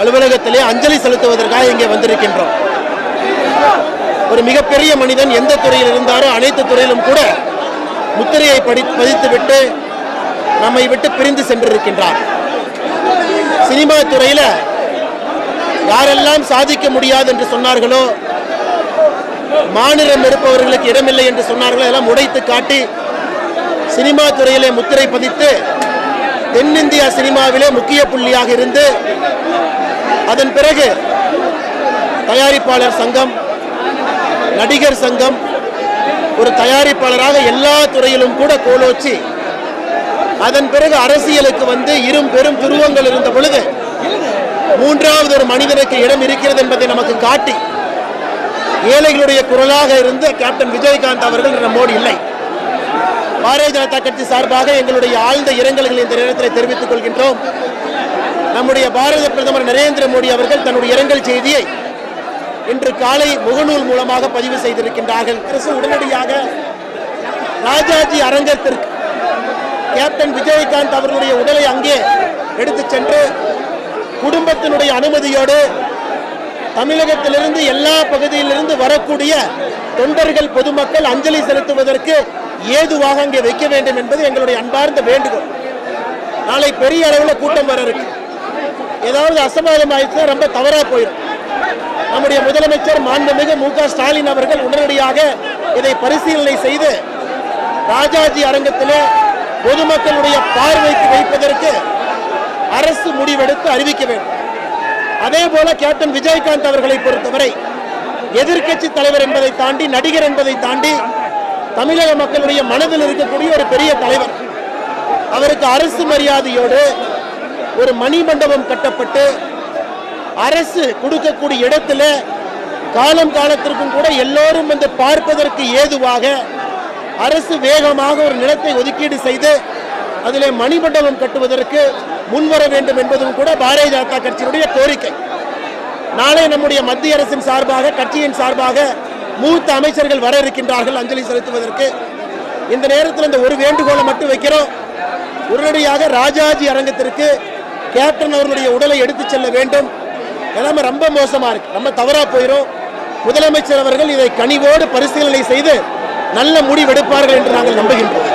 அலுவலகத்திலே அஞ்சலி செலுத்துவதற்காக இங்கே வந்திருக்கின்றோம். ஒரு மிகப்பெரிய மனிதன் எந்த துறையில் இருந்தாரோ அனைத்து துறையிலும் கூட முத்திரையை படி பதித்துவிட்டு நம்மை விட்டு பிரிந்து சென்றிருக்கின்றார். சினிமா துறையில் யாரெல்லாம் சாதிக்க முடியாது என்று சொன்னார்களோ மாநிலம் இருப்பவர்களுக்கு இடமில்லை என்று சொன்னார்களோ எல்லாம் உடைத்து காட்டி சினிமா துறையிலே முத்திரை பதித்து தென்னிந்தியா சினிமாவிலே முக்கிய புள்ளியாக இருந்து அதன் பிறகு தயாரிப்பாளர் சங்கம் நடிகர் சங்கம் ஒரு தயாரிப்பாளராக எல்லா துறையிலும் கூட கோலோச்சி. அதன் பிறகு அரசியலுக்கு வந்து இரும் பெரும் துருவங்கள் இருந்த பொழுது மூன்றாவது ஒரு மனிதனுக்கு இடம் இருக்கிறது என்பதை நமக்கு காட்டி ஏழைகளுடைய குரலாக இருந்த கேப்டன் விஜயகாந்த் அவர்கள் நம்மோடு இல்லை. பாரதிய ஜனதா கட்சி சார்பாக எங்களுடைய ஆழ்ந்த இரங்கல்களை இந்த நேரத்தில் தெரிவித்துக் கொள்கின்றோம். நம்முடைய பாரத பிரதமர் நரேந்திர மோடி அவர்கள் தன்னுடைய இரங்கல் செய்தியை இன்று காலை முகநூல் மூலமாக பதிவு செய்திருக்கின்றார்கள். அரசு உடனடியாக ராஜாஜி அரங்கத்திற்கு கேப்டன் விஜயகாந்த் அவர்களுடைய உடலை அங்கே எடுத்து சென்று குடும்பத்தினுடைய அனுமதியோடு தமிழகத்திலிருந்து எல்லா பகுதியிலிருந்து வரக்கூடிய தொண்டர்கள் பொதுமக்கள் அஞ்சலி செலுத்துவதற்கு ஏதுவாக அங்கே வைக்க வேண்டும் என்பது எங்களுடைய அன்பார்ந்த வேண்டுகோள். நாளை பெரிய அளவில் கூட்டம் வர இருக்கு. ஏதாவது அசம்பாதம் ஆயிடுச்சுன்னா ரொம்ப தவறாக போயிடும். நம்முடைய முதலமைச்சர் மாண்புமிகு மு க ஸ்டாலின் அவர்கள் உடனடியாக இதை பரிசீலனை செய்து ராஜாஜி அரங்கத்தில் பொதுமக்களுடைய பார்வைக்கு வைப்பதற்கு அரசு முடிவெடுத்து அறிவிக்க வேண்டும். அதே போல கேப்டன் விஜயகாந்த் அவர்களை பொறுத்தவரை எதிர்க்கட்சி தலைவர் என்பதை தாண்டி நடிகர் என்பதை தாண்டி தமிழக மக்களுடைய மனதில் இருக்கக்கூடிய ஒரு பெரிய தலைவர். அவருக்கு அரசு மரியாதையோடு ஒரு மணிமண்டபம் கட்டப்பட்டு அரசு கொடுக்கக்கூடிய இடத்துல காலம் காலத்திற்கும் கூட எல்லோரும் வந்து பார்ப்பதற்கு ஏதுவாக அரசு வேகமாக ஒரு நிலத்தை ஒதுக்கீடு செய்து அதில் மணிமண்டபம் கட்டுவதற்கு முன்வர வேண்டும் என்பதும் கூட பாரதிய ஜனதா கட்சியினுடைய கோரிக்கை. நாளை நம்முடைய மத்திய அரசின் சார்பாக கட்சியின் சார்பாக மூத்த அமைச்சர்கள் வர இருக்கின்றார்கள் அஞ்சலி செலுத்துவதற்கு. இந்த நேரத்தில் இந்த ஒரு வேண்டுகோளை மட்டும் வைக்கிறோம். உடனடியாக ராஜாஜி அரங்கத்திற்கு கேப்டன் அவர்களுடைய உடலை எடுத்துச் செல்ல வேண்டும். எல்லாமே ரொம்ப மோசமாக இருக்குது ரொம்ப தவறாக போயிடும் முதலமைச்சர் அவர்கள் இதை கனிவோடு பரிசீலனை செய்து நல்ல முடிவெடுப்பார்கள் என்று நாங்கள் நம்புகின்றோம்.